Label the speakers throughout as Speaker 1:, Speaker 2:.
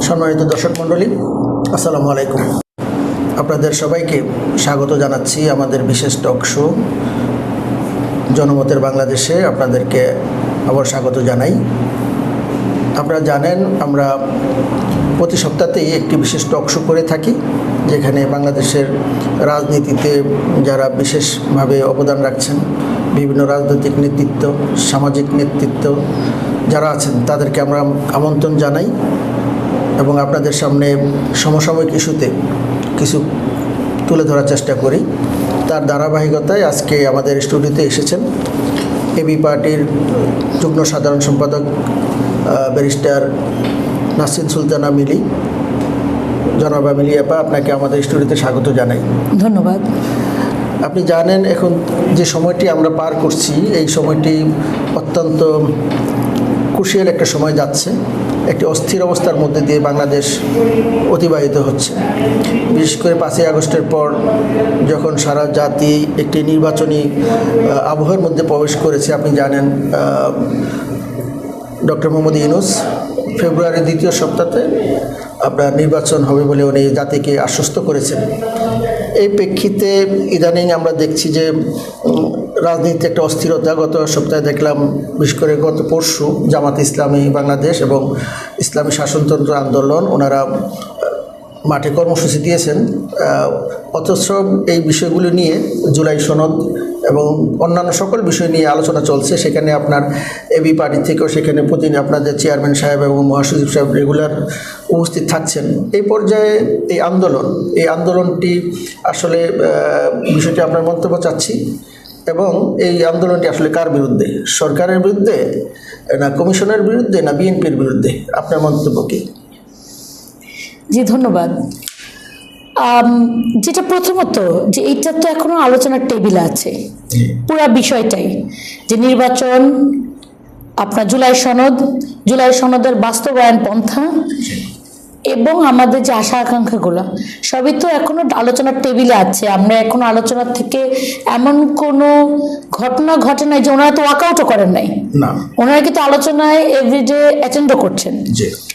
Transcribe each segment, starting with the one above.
Speaker 1: সম্মানিত দর্শক মণ্ডলী, আসসালামু আলাইকুম। আপনাদের সবাইকে স্বাগত জানাচ্ছি আমাদের বিশেষ টক শো, জনমতের বাংলাদেশে আপনাদেরকে আবার স্বাগত জানাই। আপনারা জানেন, আমরা প্রতি সপ্তাহতেই একটি বিশেষ টক শো করে থাকি, যেখানে বাংলাদেশের রাজনীতিতে যারা বিশেষভাবে অবদান রাখছেন, বিভিন্ন রাজনৈতিক নেতৃত্ব, সামাজিক নেতৃত্ব যারা আছেন, তাদেরকে আমরা আমন্ত্রণ জানাই। এবং আপনাদের সামনে সমসাময়িক ইস্যুতে কিছু তুলে ধরার চেষ্টা করি। তার ধারাবাহিকতায় আজকে আমাদের স্টুডিওতে এসেছেন এবি পার্টির যুগ্ম সাধারণ সম্পাদক ব্যারিস্টার নাসিন সুলতানা মিলি। জনাবা মিলি আপা আপনাকে আমাদের স্টুডিওতে স্বাগত জানাই।
Speaker 2: ধন্যবাদ।
Speaker 1: আপনি জানেন এখন যে সময়টি আমরা পার করছি এই সময়টি অত্যন্ত ক্রুশিয়াল একটা সময় যাচ্ছে। একটি অস্থির অবস্থার মধ্যে দিয়ে বাংলাদেশ অতিবাহিত হচ্ছে। বিশেষ করে পাঁচই আগস্টের পর যখন সারা জাতি একটি নির্বাচনী আবহের মধ্যে প্রবেশ করেছে, আপনি জানেন ডক্টর মোহাম্মদ ইউনুস ফেব্রুয়ারির দ্বিতীয় সপ্তাহে আপনার নির্বাচন হবে বলে উনি জাতিকে আশ্বস্ত করেছেন। এই প্রেক্ষিতে ইদানিং আমরা দেখছি যে রাজনীতিতে একটা অস্থিরতা গত সপ্তাহে দেখলাম, বিশেষ করে গত পরশু জামাত ইসলামী বাংলাদেশ এবং ইসলামী শাসনতন্ত্র আন্দোলন, ওনারা মাঠে কর্মসূচি দিয়েছেন। অথচ এই বিষয়গুলো নিয়ে জুলাই সনদ এবং অন্যান্য সকল বিষয় নিয়ে আলোচনা চলছে। সেখানে আপনার এবি পার্টি থেকেও সেখানে প্রতিদিন আপনাদের চেয়ারম্যান সাহেব এবং মহাসচিব সাহেব রেগুলার উপস্থিত থাকছেন। এই পর্যায়ে এই আন্দোলন, এই আন্দোলনটি আসলে বিষয়টি আপনার মন্তব্য চাচ্ছি। এবং এই আন্দোলনটি আসলে কার বিরুদ্ধে? সরকারের বিরুদ্ধে না কমিশনের বিরুদ্ধে না বিএনপির বিরুদ্ধে? আপনার মন্তব্য কী?
Speaker 2: জি ধন্যবাদ। যেটা প্রথমত যে এইটা তো এখনও আলোচনার টেবিল আছে। পুরা বিষয়টাই যে নির্বাচন আপনার জুলাই সনদ জুলাই সনদের বাস্তবায়ন পন্থা এবং আমাদের যে আশা আকাঙ্ক্ষাগুলো সবই তো এখনও আলোচনার টেবিলে আছে। আমরা এখনও আলোচনার থেকে এমন কোনো ঘটনা ঘটে নাই যে ওনারা তো ওয়াকআউটও করেন নাই। ওনারা কিন্তু আলোচনায় এভরিডে অ্যাটেন্ডও করছেন।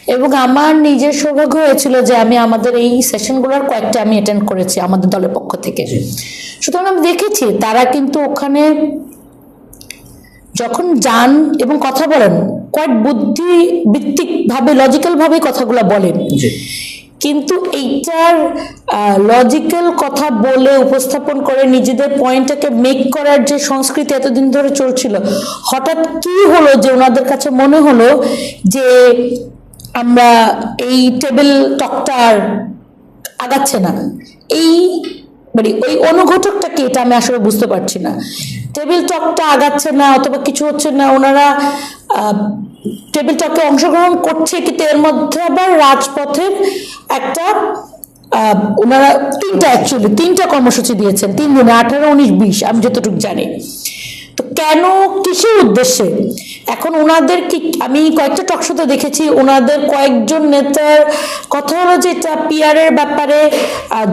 Speaker 2: এবং আমার নিজের সৌভাগ্য হয়েছিল যে আমি আমাদের এই সেশনগুলোর কয়েকটা আমি অ্যাটেন্ড করেছি আমাদের দলের পক্ষ থেকে। সুতরাং আমি দেখেছি তারা কিন্তু ওখানে যখন যান এবং কথা বলেন কয়েক বুদ্ধি ভিত্তিকভাবে লজিক্যালভাবে কথাগুলো বলেন। কিন্তু এইটার লজিক্যাল কথা বলে উপস্থাপন করে নিজেদের পয়েন্টটাকে মেক করার যে সংস্কৃতি এতদিন ধরে চলছিল হঠাৎ কি হলো যে ওনাদের কাছে মনে হলো যে আমরা এই টেবিল টকটার আগাচ্ছে না? এই মানে ওই অনুঘটকটাকে এটা আমি আসলে বুঝতে পারছি না। টেবিল টকটা আগাচ্ছে না অথবা কিছু হচ্ছে না, ওনারা টেবিল টকে অংশগ্রহণ করছে, কিন্তু এর মধ্যে আবার রাজপথের একটা ওনারা তিনটা অ্যাকচুয়ালি তিনটা কর্মসূচি দিয়েছেন, তিন দিনে আঠারো, উনিশ, বিশ, আমি যতটুকু জানি। তো কেন, কিসের উদ্দেশ্যে? এখন ওনাদের কি আমি কয়েকটা টকশোতে দেখেছি, ওনাদের কয়েকজন নেতার কথা হলো যে এটা পিয়ারের ব্যাপারে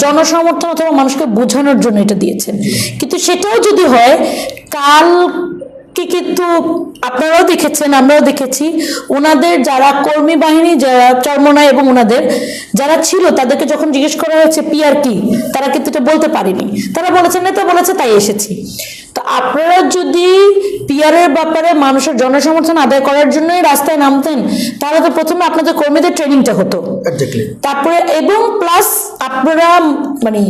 Speaker 2: জনসমর্থন অথবা মানুষকে বোঝানোর জন্য এটা দিয়েছেন। কিন্তু সেটাও যদি হয় কাল কি কিন্তু আপনারাও দেখেছেন, আমরাও দেখেছি, ওনাদের যারা কর্মী বাহিনী, যারা চর্মনায় এবং ওনাদের যারা ছিল, তাদেরকে যখন জিজ্ঞেস করা হয়েছে পিয়ার কি? তারা কিন্তু এটা বলতে পারেনি। তারা বলেছেন, নেতা বলেছে, তাই এসেছি। তো আপনারা যদি পিয়ারের ব্যাপারে মানুষের জনসমর্থন আদায় করার জন্যই রাস্তায় নামতেন তাহলে তো প্রথমে আপনাদের কর্মীদের ট্রেনিংটা হতো। তারপরে এবং প্লাস আপনারা মানে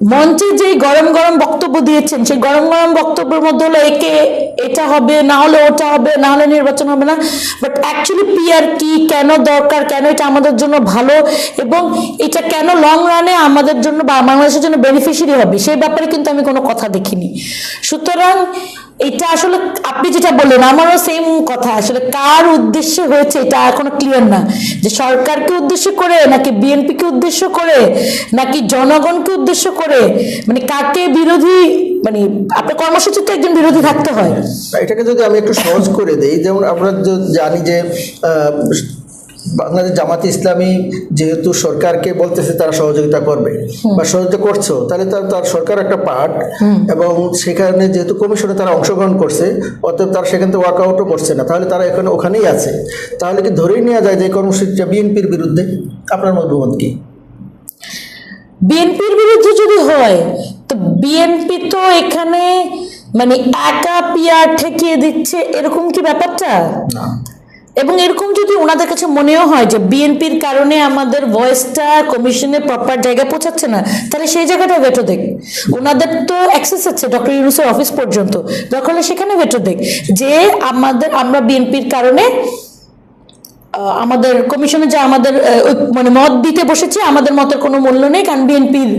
Speaker 2: মঞ্চে যে গরম গরম বক্তব্য দিয়েছেন, সেই গরম গরম বক্তব্যের মধ্যে হলো একে এটা হবে, না হলে ওটা হবে, না হলে নির্বাচন হবে না। বাট অ্যাকচুয়ালি পিআর কি, কেন দরকার, কেন এটা আমাদের জন্য ভালো এবং এটা কেন লং রানে আমাদের জন্য বা বাংলাদেশের জন্য বেনিফিশিয়ারি হবে, সেই ব্যাপারে কিন্তু আমি কোনো কথা দেখিনি। সুতরাং এটা আসলে আপনি যেটা বললেন, আমারও সেম কথা। আসলে কার উদ্দেশ্যে হয়েছে এটা এখনও ক্লিয়ার না। যে সরকারকে উদ্দেশ্য করে, নাকি বিএনপিকে উদ্দেশ্য করে, নাকি জনগণকে উদ্দেশ্য করে? মানে কাকে বিরোধী মানে আপনার কর্মসূচিতে একজন বিরোধী থাকতে হয়।
Speaker 1: এটাকে যদি আমি একটু সহজ করে দেই, যেমন আমরা জানি যে বাংলাদেশ জামাতে ইসলামী যেহেতু সরকারকে বলতেছে তারা সহযোগিতা করবে বা সহযোগিতা করছ তাহলে তার তার সরকার একটা পার্ট এবং সেখানে যেহেতু কমিশনে তারা অংশগ্রহণ করছে অতএব তারা সেখান থেকে ওয়ার্কআউটও করছে না। তাহলে তারা এখানে ওখানেই আছে। তাহলে কি ধরেই নেওয়া যায় যে কর্মসূচিটা বিএনপির বিরুদ্ধে? আপনার মতামত কি?
Speaker 2: বিএনপির বিরুদ্ধে যদি হয় তো বিএনপি তো এখানে মানে একা পিয়ার ঠেকিয়ে দিচ্ছে এরকম কি ব্যাপারটা?
Speaker 1: না।
Speaker 2: এবং এরকম যদি ওনাদের কাছে মনেও হয় যে বিএনপির কারণে আমাদের ভয়েসটা কমিশনে প্রপার জায়গায় পৌঁছাচ্ছে না, তাহলে সেই জায়গাটা ভেটো দেখ। ওনাদের তো অ্যাক্সেস আছে ডক্টর ইউনুসের অফিস পর্যন্ত। দরকার হলে সেখানে ভেটো দেখ। যে আমাদের, আমরা বিএনপির কারণে আমাদের কমিশনে যে আমাদের মানে মত দিতে বসেছে, আমাদের মতের কোনো মূল্য নেই, কারণ বিএনপির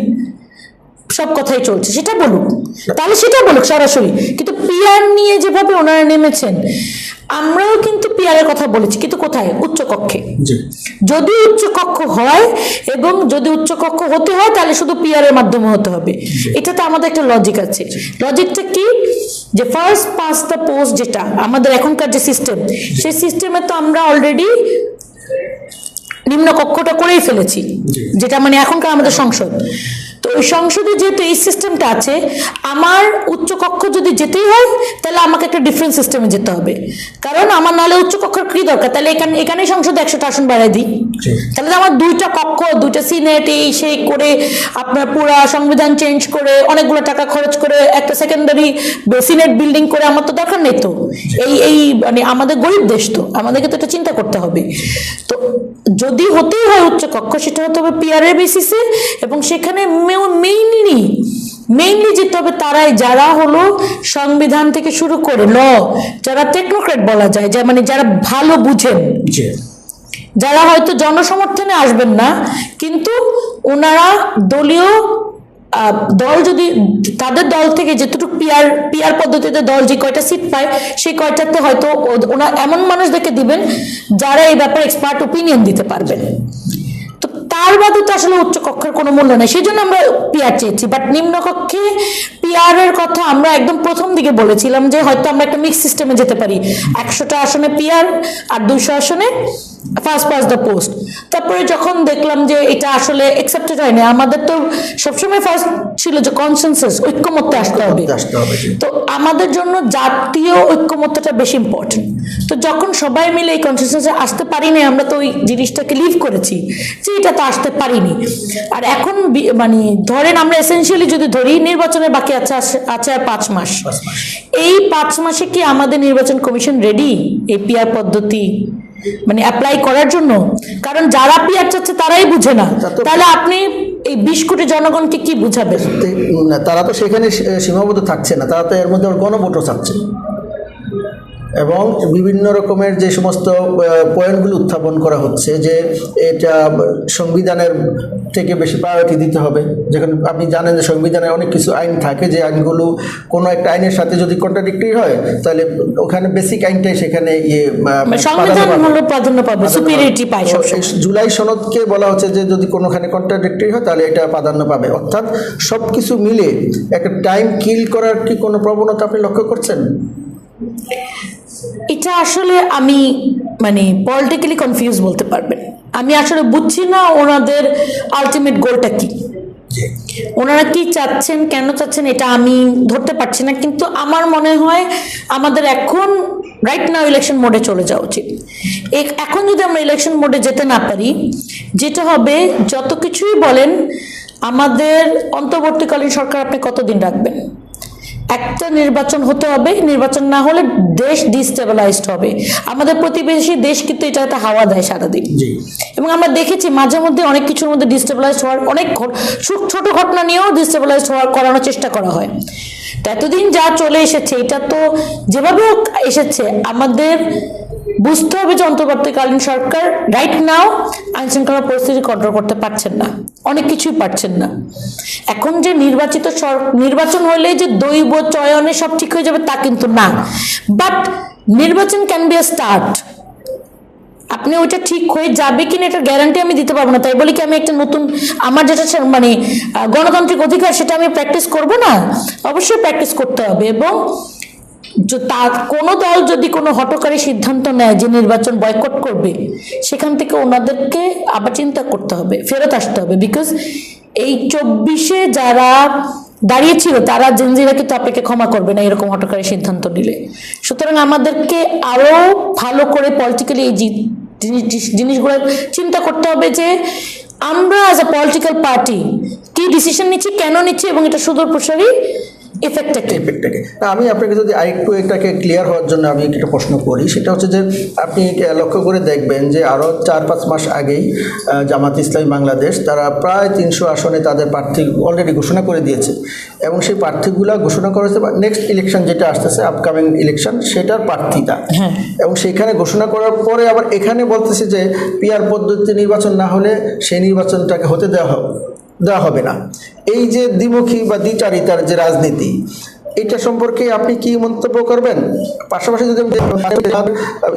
Speaker 2: সব কথাই চলছে। সেটা বলুক। তাহলে সেটা বলুক সরাসরি। কিন্তু পিয়ার নিয়ে যেভাবে ওনারা নেমেছেন, আমরাও কিন্তু পিয়ারের কথা বলেছি কিন্তু কোথায়? উচ্চ কক্ষে যদি উচ্চ কক্ষ হয় এবং যদি উচ্চ কক্ষ হতে হয় তাহলে শুধু পিআর এর মাধ্যমে হতে হবে। এটা তো আমাদের একটা লজিক আছে। লজিকটা কি? যে ফার্স্ট পাস দ্য পোস্ট যেটা আমাদের এখনকার যে সিস্টেম সেই সিস্টেমে তো আমরা অলরেডি নিম্ন কক্ষটা করেই ফেলেছি যেটা মানে এখনকার আমাদের সংসদ। তো ওই সংসদে যেহেতু এই সিস্টেমটা আছে আমার উচ্চকক্ষ যদি যেতেই হয় তাহলে আমাকে একটা ডিফারেন্ট সিস্টেমে যেতে হবে। কারণ আমার নাহলে উচ্চকক্ষের কী দরকার? তাহলে এখানে এখানেই সংসদে একশোটা আসন বাড়াই দিই। তাহলে আমার দুইটা কক্ষ দুইটা সিনেট এই সেই করে আপনার পুরা সংবিধান চেঞ্জ করে অনেকগুলো টাকা খরচ করে একটা সেকেন্ডারি সিনেট বিল্ডিং করে আমার তো দরকার নেই তো। এই এই মানে আমাদের গরিব দেশ তো আমাদেরকে তো এটা চিন্তা করতে হবে। তো যদি হতেই হয় উচ্চ কক্ষ সেটা হতে হবে পিআর এর বেসিসে এবং সেখানে মেইনলি মেইনলি যেতে হবে তারাই যারা হলো সংবিধান থেকে শুরু করে ল যারা টেকনোক্রেট বলা যায় যা মানে যারা ভালো বুঝেন। যারা হয়তো জনসমর্থনে আসবেন না, কিন্তু ওনারা দলীয় দল যদি, তাদের দল থেকে যেটুকু পিয়ার পিয়ার পদ্ধতিতে দল যে কয়টা সিট পায়, সেই কয়টাতে হয়তো ওনারা এমন মানুষদেরকে দিবেন যারা এই ব্যাপারে এক্সপার্ট ওপিনিয়ন দিতে পারবেন। তো তার বাদে তো আসলে উচ্চ কক্ষের কোনো মূল্য নেই, সেই জন্য আমরা পিয়ার চেয়েছি। বাট নিম্ন কক্ষে পিয়ার কথা আমরা একদম প্রথম দিকে বলেছিলাম যে হয়তো আমরা একটা মিক্স সিস্টেমে যেতে পারি। একশোটা আসনে পিয়ার আর দুইশো আসনে। ফার্স্ট পাস দ্য পোস্ট তারপরে যখন দেখলাম যে এটা আসলে একসেপ্টেড হয়নি আমাদের তো সবসময় ফার্স্ট ছিল যে কনসেনসাস ঐক্যমত্যে আসতে হবে। তো আমাদের জন্য জাতীয় ঐক্যমত্যটা বেশি ইম্পর্টেন্ট তো যখন সবাই মিলে এই কনসেন্সাসে আসতে পারিনি আমরা তো ওই জিনিসটাকে লিভ করেছি যে এটা তো আসতে পারিনি। আর এখন মানে ধরেন আমরা এসেনশিয়ালি যদি ধরি নির্বাচনের বাকি আছে আছে- আর পাঁচ মাস। এই পাঁচ মাসে কি আমাদের নির্বাচন কমিশন রেডি এই পিয়ার পদ্ধতি মানে অ্যাপ্লাই করার জন্য। কারণ যারা পিয়ার চাচ্ছে তারাই বুঝে না। তাহলে আপনি এই বিশ কোটি জনগণকে কি বুঝাবেন?
Speaker 1: তারা তো সেখানে সীমাবদ্ধ থাকছে না। তারা তো এর মধ্যে গণভোটও চাচ্ছে। এবং বিভিন্ন রকমের যে সমস্ত পয়েন্টগুলো উত্থাপন করা হচ্ছে যে এটা সংবিধানের থেকে বেশি প্রায়োরিটি দিতে হবে। যখন আপনি জানেন যে সংবিধানে অনেক কিছু আইন থাকে যে আইনগুলো কোনো একটা আইনের সাথে যদি কন্ট্রাডিক্টরি হয় তাহলে ওখানে বেসিক আইনটাই সেখানে ইয়ে
Speaker 2: মানে
Speaker 1: প্রাধান্য পাবে।
Speaker 2: সুপিরিয়রিটি পায়
Speaker 1: জুলাই সনদকে বলা হচ্ছে যে যদি কোনোখানে কন্ট্রাডিক্টরি হয় তাহলে এটা প্রাধান্য পাবে। অর্থাৎ সব কিছু মিলে একটা টাইম কিল করার কি কোনো প্রবণতা আপনি লক্ষ্য করছেন?
Speaker 2: এটা আসলে আমি মানে পলিটিক্যালি কনফিউজ বলতে পারবেন। আমি আসলে বুঝছি না ওনাদের আলটিমেট গোলটা কি। ওনারা কি চাচ্ছেন, কেন চাচ্ছেন, এটা আমি ধরতে পারছি না। কিন্তু আমার মনে হয় আমাদের এখন রাইট নাও ইলেকশন মোডে চলে যাওয়া উচিত। এখন যদি আমরা ইলেকশন মোডে যেতে না পারি, যেটা হবে, যত কিছুই বলেন, আমাদের অন্তর্বর্তীকালীন সরকার আপনি কতদিন রাখবেন? একটা নির্বাচন হতে হবে নির্বাচন না হলে দেশ ডিস্টেবিলাইজড হবে। আমাদের প্রতিবেশী দেশ কিন্তু এটা একটা হাওয়া দেয় সারাদিন। এবং আমরা দেখেছি মাঝে মধ্যে অনেক কিছুর মধ্যে ডিস্টেবিলাইজ হওয়ার অনেক ছোট ঘটনা নিয়েও ডিস্টেবিলাইজ হওয়ার করানোর চেষ্টা করা হয়। তো এতদিন যা চলে এসেছে এটা তো যেভাবে এসেছে আমাদের বুঝতে হবে যে অন্তর্বর্তীকালীন সরকার রাইট নাও আইন শৃঙ্খলা পরিস্থিতি কন্ট্রোল করতে পারছেন না। অনেক কিছুই পারছেন না। এখন যে নির্বাচিত নির্বাচন হলে যে দৈব চয়নে সব ঠিক হয়ে যাবে তা কিন্তু না। বাট নির্বাচন ক্যান বি আ স্টার্ট আপনি ওইটা ঠিক হয়ে যাবে কিনা এটার গ্যারান্টি আমি দিতে পারব না। তাই বলি কি আমি একটা নতুন আমার যেটা মানে গণতান্ত্রিক অধিকার সেটা আমি প্র্যাকটিস করব না? অবশ্যই প্র্যাকটিস করতে হবে এবং য- তা কোনো দল যদি কোনো হটকারী সিদ্ধান্ত নেয় যে নির্বাচন বয়কট করবে, সেখান থেকে ওনাদেরকে আবার চিন্তা করতে হবে, ফেরত আসতে হবে বিকজ এই চব্বিশে যারা দাঁড়িয়েছিল, তারা জেনজিরা কিন্তু আপনাকে ক্ষমা করবে না এরকম হটকারী সিদ্ধান্ত নিলে। সুতরাং আমাদেরকে আরও ভালো করে পলিটিক্যালি এই জিনিস- জিনিসগুলো চিন্তা করতে হবে যে আমরা অ্যাজ এ পলিটিক্যাল পার্টি কি ডিসিশন নিচ্ছি, কেন নিচ্ছি এবং এটা সুদূর প্রসারী
Speaker 1: এফেক্টটাকে না আমি আপনাকে যদি আরেকটু এটাকে ক্লিয়ার হওয়ার জন্য আমি একটা প্রশ্ন করি সেটা হচ্ছে যে আপনি লক্ষ্য করে দেখবেন যে আরও চার পাঁচ মাস আগেই জামাত ইসলামী বাংলাদেশ তারা প্রায় তিনশো আসনে তাদের প্রার্থী অলরেডি ঘোষণা করে দিয়েছে এবং সেই প্রার্থীগুলা ঘোষণা করেছে নেক্সট ইলেকশন যেটা আসতেছে আপকামিং ইলেকশন সেটার প্রার্থীটা
Speaker 2: হ্যাঁ।
Speaker 1: এবং সেখানে ঘোষণা করার পরে আবার এখানে বলতেছে যে পিআর পদ্ধতি নির্বাচন না হলে সেই নির্বাচনটাকে হতে দেওয়া হবে। দেওয়া হবে না। এই যে দ্বিমুখী বা দ্বিচারিতার যে রাজনীতি, এটা সম্পর্কে আপনি কি মন্তব্য করবেন? পাশাপাশি যদি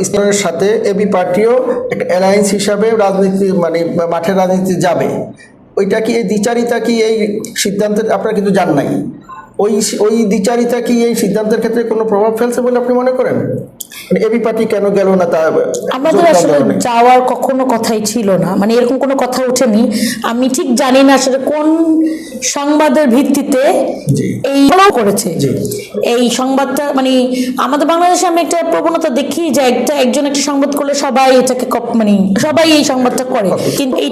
Speaker 1: ইসলামের সাথে এবি পার্টিও একটা অ্যালায়েন্স হিসাবে রাজনীতি মানে মাঠের রাজনীতি যাবে। ওইটা কি এই দ্বিচারিতা কি এই সিদ্ধান্তের, আপনারা কিন্তু জান নাই। ওই ওই দ্বিচারিতা কি এই সিদ্ধান্তের ক্ষেত্রে কোনো প্রভাব ফেলছে বলে আপনি মনে করেন? মানে এবি পার্টি কেন গেল না তা
Speaker 2: আমাদের আসলে যাওয়ার কখনো কথাই ছিল না। মানে এরকম কোনো কথা ওঠেনি। আমি ঠিক জানি না আসলে কোন সংবাদের ভিত্তিতে। এই করেছে। এই সংবাদটা মানে আমাদের বাংলাদেশে আমি একটা প্রবণতা দেখি যে একটা একজন একটা সংবাদ করলে সবাই এটাকে মানে সবাই এই সংবাদটা করে। কিন্তু এই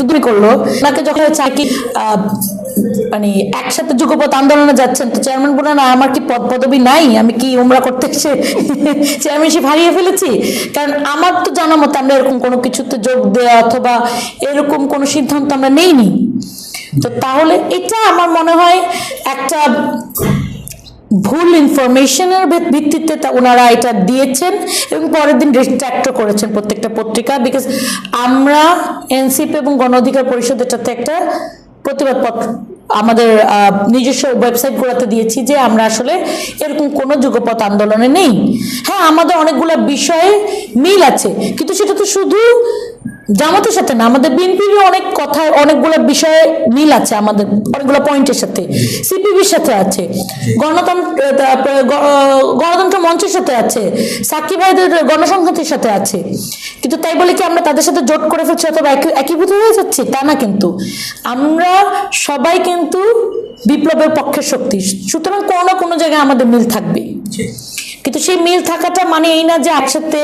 Speaker 2: তুমি করল। ওনাকে যখন চাকরি মানে একসাথে যুগপথ আন্দোলনে যাচ্ছেন, তো চেয়ারম্যান বলে না, আমার কি পদ পদবি নাই? আমি কি উমরা করতে এসে চেয়ারম্যানশিপ হারিয়ে ফেলেছি? কারণ আমার তো জানা মতো আমরা এরকম কোনো কিছুতে যোগ দেওয়া অথবা এরকম কোনো সিদ্ধান্ত আমরা নেইনি। তো তাহলে এটা আমার মনে হয় একটা ভুল ইনফরমেশনের ভিত্তিতে ওনারা এটা দিয়েছেন এবং পরের দিন রিট্রাক্ট করেছেন প্রত্যেকটা পত্রিকা বিকজ আমরা এনসিপি এবং গণ অধিকার পরিষদ এটাতে একটা প্রতিবাদপত্র আমাদের নিজস্ব ওয়েবসাইটগুলোতে দিয়েছি যে আমরা আসলে এরকম কোনো যুগপথ আন্দোলনে নেই। হ্যাঁ আমাদের অনেকগুলো বিষয়ে মিল আছে, কিন্তু সেটা তো শুধু জামাতের সাথে না, আমাদের বিএনপির অনেক কথায়, অনেকগুলো বিষয়ে মিল আছে আমাদের, অনেকগুলো পয়েন্টের সাথে। সিপিবির সাথে আছে, গণতন্ত্র গণতন্ত্র মঞ্চের সাথে আছে, সাক্ষী ভাইদের গণসংহতির সাথে আছে। কিন্তু তাই বলে কি আমরা তাদের সাথে জোট করে ফেলছি অথবা একীভূত হয়ে যাচ্ছি? তা না কিন্তু। আমরা সবাই কিন্তু বিপ্লবের পক্ষের শক্তি, সুতরাং কোনো না কোনো জায়গায় আমাদের মিল থাকবে কিন্তু সেই মিল থাকাটা মানে এই না যে একসাথে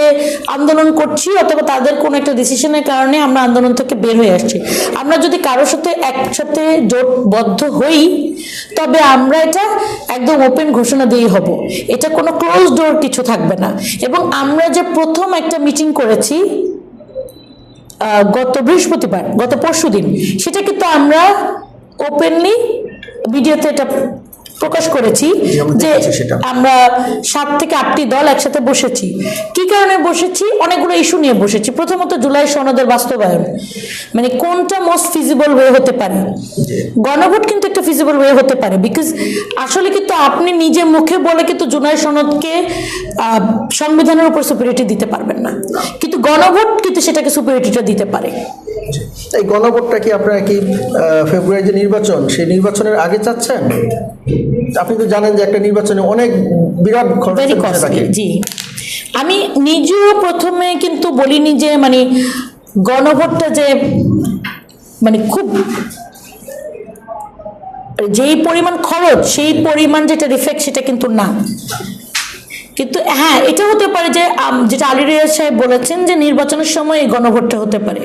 Speaker 2: আন্দোলন করছি অথবা তাদের কোনো একটা ডিসিশনের কারণে আমরা আন্দোলন থেকে বের হয়ে আসছি। আমরা যদি কারোর সাথে একসাথে জোটবদ্ধ হই, তবে আমরা এটা একদম ওপেন ঘোষণা দিয়েই হব। এটা কোনো ক্লোজ ডোর কিছু থাকবে না। এবং আমরা যে প্রথম একটা মিটিং করেছি গত বৃহস্পতিবার, গত পরশুদিন, সেটা কিন্তু আমরা ওপেনলি ভিডিওতে এটা প্রকাশ করেছি যে আমরা সাত থেকে আটটি দল একসাথে বসেছি। কি কারণে বসেছি? অনেকগুলো ইস্যু নিয়ে বসেছি। প্রথমত জুলাই সনদের বাস্তবায়ন। মানে কোনটা মোস্ট ফিজিবল ওয়ে হতে পারে? গণভোট কিন্তু একটা ফিজিবল ওয়ে হতে পারে। বিকজ আসলে কিন্তু আপনি নিজে মুখে বলে কিন্তু জুলাই সনদকে আহ, সংবিধানের উপর সুপিরিটি দিতে পারবেন না। কিন্তু গণভোট কিন্তু সেটাকে সুপিরিটিটা দিতে পারে।
Speaker 1: এই গণভোটটা কি আপনারা কি ফেব্রুয়ারি যে নির্বাচন সেই নির্বাচনের আগে চাচ্ছেন? আপনি তো জানেন যে একটা নির্বাচনে অনেক বিরাট খরচ থাকে
Speaker 2: জি। আমি নিজেও প্রথমে কিন্তু বলিনি যে মানে গণভোটটা যে মানে খুব যেই পরিমাণ খরচ সেই পরিমাণ যেটা রিফ্লেক্ট সেটা কিন্তু না। কিন্তু হ্যাঁ এটা হতে পারে যে যেটা আলী রিয়াজ সাহেব বলেছেন যে নির্বাচনের সময় এই গণভোটটা হতে পারে।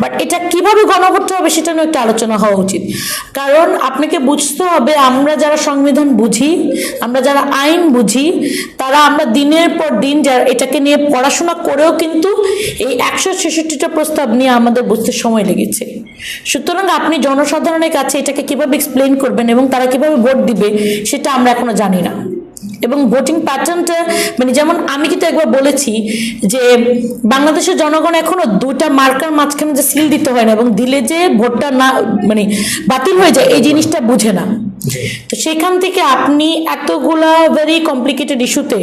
Speaker 2: বাট এটা কীভাবে গণভোটটা হবে সেটা নিয়ে একটা আলোচনা হওয়া উচিত। কারণ আপনাকে বুঝতে হবে, আমরা যারা সংবিধান বুঝি, আমরা যারা আইন বুঝি, তারা আমরা দিনের পর দিন যারা এটাকে নিয়ে পড়াশোনা করেও কিন্তু এই একশো ছেষট্টিটা প্রস্তাব নিয়ে আমাদের বুঝতে সময় লেগেছে। সুতরাং আপনি জনসাধারণের কাছে এটাকে কীভাবে এক্সপ্লেন করবেন এবং তারা কীভাবে ভোট দিবে, সেটা আমরা এখনও জানি না। এবং ভোটিং প্যাটার্নটা মানে যেমন আমি কিন্তু একবার বলেছি যে বাংলাদেশের জনগণ এখনও দুটা মার্কার মাঝখানে যে সিল দিতে হয় না এবং দিলে যে ভোটটা না মানে বাতিল হয়ে যায় এই জিনিসটা বুঝে না। তো সেখান থেকে আপনি এতগুলা ভেরি কমপ্লিকেটেড ইস্যুতে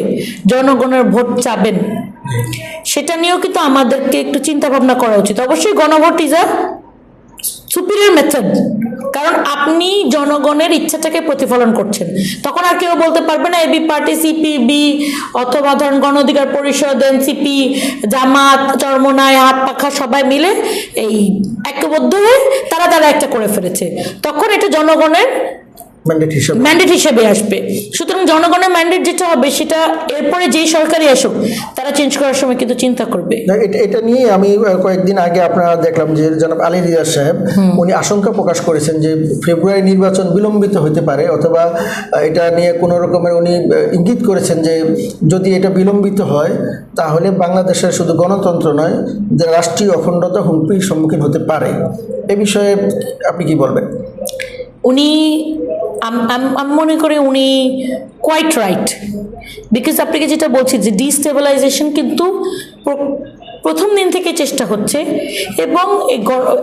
Speaker 2: জনগণের ভোট চাবেন। সেটা নিয়েও কিন্তু আমাদেরকে একটু চিন্তা ভাবনা করা উচিত। অবশ্যই গণভোট ইজ আ সুপিরিয়র মেথড কারণ আপনি জনগণের ইচ্ছাটাকে প্রতিফলন করছেন। তখন আর কেউ বলতে পারবে না এবি পার্টি সিপিবি অথবা ধরেন গণ অধিকার পরিষদ এনসিপি জামাত চরমনায় হাত পাখা, সবাই মিলে এই ঐক্যবদ্ধ হয়ে তারা তারা একটা করে ফেলেছে। তখন এটা জনগণের
Speaker 1: ম্যান্ডেট হিসেবে।
Speaker 2: আসবে। সুতরাং জনগণের ম্যান্ডেট যেটা হবে সেটা এরপরে যেই সরকারই আসুক তারা চেঞ্জ করার সময় কিন্তু চিন্তা করবে।
Speaker 1: এটা নিয়ে আমি কয়েকদিন আগে আপনারা দেখলাম যে জনাব আলী রিয়াজ সাহেব উনি আশঙ্কা প্রকাশ করেছেন যে ফেব্রুয়ারি নির্বাচন বিলম্বিত হতে পারে অথবা এটা নিয়ে কোনো রকমের উনি ইঙ্গিত করেছেন যে যদি এটা বিলম্বিত হয় তাহলে বাংলাদেশের শুধু গণতন্ত্র নয় যে রাষ্ট্রীয় অখণ্ডতা হুমকির সম্মুখীন হতে পারে। এ বিষয়ে আপনি কি বলবেন?
Speaker 2: উনি, আম- মনে করি উনি কোয়াইট রাইট বিকজ আপনাকে যেটা বলছি যে ডিস্টেবিলাইজেশন কিন্তু প্রথম দিন থেকে চেষ্টা হচ্ছে এবং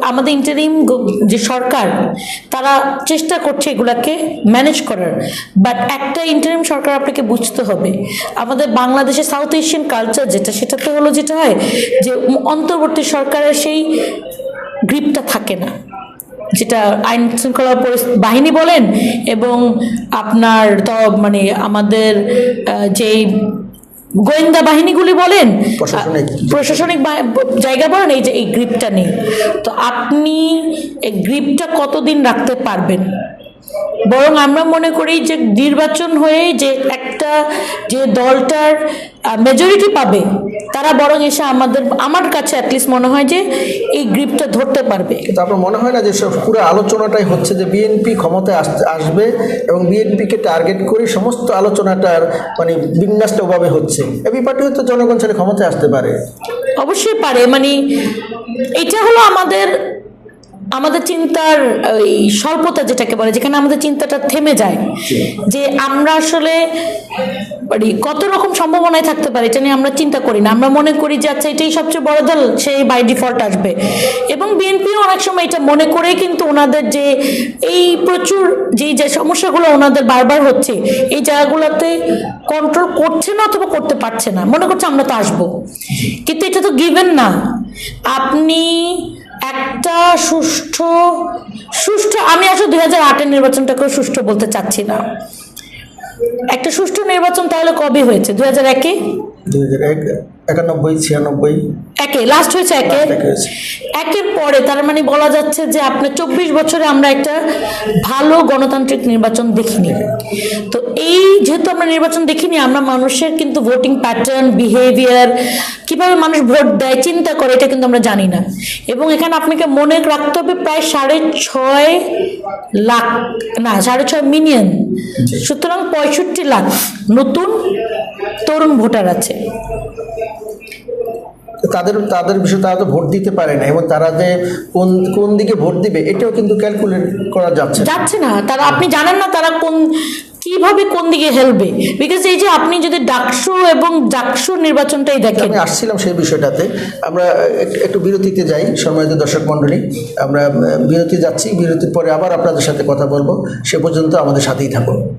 Speaker 2: আমাদের ইন্টারিম যে সরকার, তারা চেষ্টা করছে এগুলাকে ম্যানেজ করার। বাট একটা ইন্টারিম সরকার আপনাকে বুঝতে হবে, আমাদের বাংলাদেশে সাউথ এশিয়ান কালচার যেটা, সেটাতে হলো যেটা হয় যে অন্তর্বর্তী সরকারের সেই গ্রিপটা থাকে না। যেটা আইন শৃঙ্খলা বাহিনী বলেন এবং আপনার তো মানে আমাদের যেই গোয়েন্দা বাহিনীগুলি বলেন
Speaker 1: প্রশাসনিক।
Speaker 2: জায়গা বলেন এই যে এই গ্রিপটা নেই তো আপনি এই গ্রিপটা কতদিন রাখতে পারবেন বরং আমরা মনে করি যে নির্বাচন হয়ে যে একটা যে দলটার মেজরিটি পাবে তারা বরং এসে আমাদের আমার কাছে অ্যাটলিস্ট মনে হয় যে এই গ্রিপটা ধরতে পারবে।
Speaker 1: কিন্তু আপনার মনে হয় না যে সব পুরো আলোচনাটাই হচ্ছে যে বিএনপি ক্ষমতায় আসতে আসবে এবং বিএনপিকে টার্গেট করে সমস্ত আলোচনাটার মানে বিন্যাসটা ওভাবে হচ্ছে? এবি পার্টি হয়তো জনগণ ছেড়ে ক্ষমতায় আসতে পারে।
Speaker 2: অবশ্যই পারে মানে এটা হলো আমাদের আমাদের চিন্তার ওই স্বল্পতা যেটাকে বলে যেখানে আমাদের চিন্তাটা থেমে যায় যে আমরা আসলে মানে কত রকম সম্ভাবনায় থাকতে পারে এটা নিয়ে আমরা চিন্তা করি না। আমরা মনে করি যে আচ্ছা এটাই সবচেয়ে বড় দল সেই বাই ডিফল্ট আসবে। এবং বিএনপিও অনেক সময় এটা মনে করেই কিন্তু ওনাদের যে এই প্রচুর যেই যে সমস্যাগুলো ওনাদের বারবার হচ্ছে এই জায়গাগুলোতে কন্ট্রোল করছে না অথবা করতে পারছে না। মনে করছে আমরা তো আসব। কিন্তু এটা তো গিভেন না। আপনি একটা সুষ্ঠু সুষ্ঠু, আমি আসলে দুই হাজার আটের নির্বাচনটাকেও সুষ্ঠু বলতে চাচ্ছি না। একটা সুষ্ঠু নির্বাচন তাহলে কবে হয়েছে? দু হাজার একে?
Speaker 1: দু হাজার এক। একানব্বই ছিয়ানব্বই।
Speaker 2: একে লাস্ট হয়েছে একে। একের পরে তার মানে বলা যাচ্ছে যে আপনার চব্বিশ বছরে আমরা একটা ভালো গণতান্ত্রিক নির্বাচন দেখিনি। তো এই যেহেতু আমরা নির্বাচন দেখিনি আমরা মানুষের কিন্তু ভোটিং প্যাটার্ন বিহেভিয়ার কীভাবে মানুষ ভোট দেয় চিন্তা করে এটা কিন্তু আমরা জানি না। এবং এখানে আপনাকে মনে রাখতে হবে প্রায় সাড়ে ছয় লাখ না সাড়ে ছয় মিলিয়ন। সুতরাং পঁয়ষট্টি লাখ নতুন তরুণ ভোটার আছে।
Speaker 1: তাদের তাদের বিষয়ে তারা তো ভোট দিতে পারে না এবং তারা যে কোন কোন দিকে ভোট দিবে এটাও কিন্তু ক্যালকুলেট করা যাচ্ছে।
Speaker 2: যাচ্ছে না। তারা আপনি জানেন না তারা কোন কীভাবে কোন দিকে হেলবে। বিকজ এই যে আপনি যদি ডাকসু এবং ডাকসু নির্বাচনটাই দেখেন।
Speaker 1: আমি আসছিলাম সেই বিষয়টাতে। আমরা এক- একটু বিরতিতে যাই সম্মানিত দর্শক মণ্ডলী। আমরা বিরতি যাচ্ছি বিরতির পরে আবার আপনাদের সাথে কথা বলব। সে পর্যন্ত আমাদের সাথেই থাকুন।